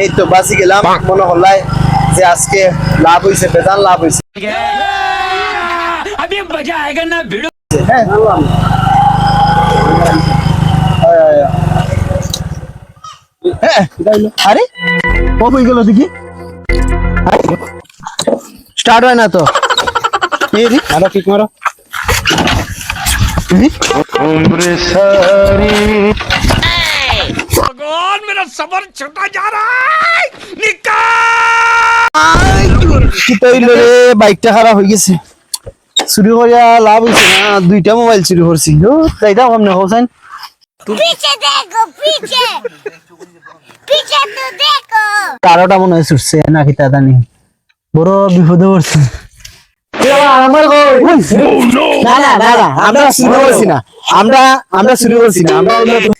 এই তো বাসি গেলাম। মনে হল্লায় যে আজকে লাভ হয়েছে বেজান লাভ হয়েছে হ্যাঁ, হ্যাঁ আরে কবে গেল দেখি। স্টার্ট হয় না তো। আরও ঠিক মারো। সারি भगवान मेरा सबर छोटा जा रहा है निकाल কি তৈল রে বাইকটা খারাপ হয়ে গেছে চুরি করিয়া লাভ হয়েছে না দুইটা মোবাইল চুরি করছি ও তাইটা কম না হোসেন पीछे देखो पीछे पीछे तो देखो কারোটা মনে হয় ছুটছে নাকি তা জানি বড় বিপদে পড়ছে আমার না না না না আমরা শুরু করছি না আমরা আমরা শুরু করছি না আমরা ওহো আনাইলে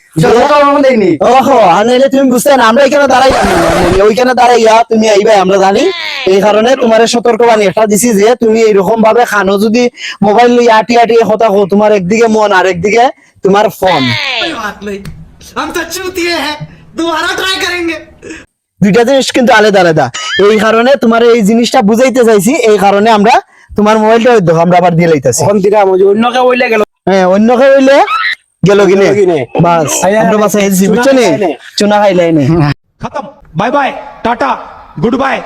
তোমার একদিকে মন আর একদিকে তোমার ফোন। দুইটা জিনিস কিন্তু আলাদা আলাদা। এই কারণে তোমার এই জিনিসটা বুঝাইতে চাইছি এই কারণে আমরা তোমার মোবাইলটা আমরা আবার দিয়ে লাইতেছি। অন্য কেউ হইলে গেল। হ্যাঁ অন্য হইলে গেল কিনে বাস আমরা বাসা এসেছি বুঝছ নি? চুনা খাই লাইনে খতম। Bye bye tata good bye.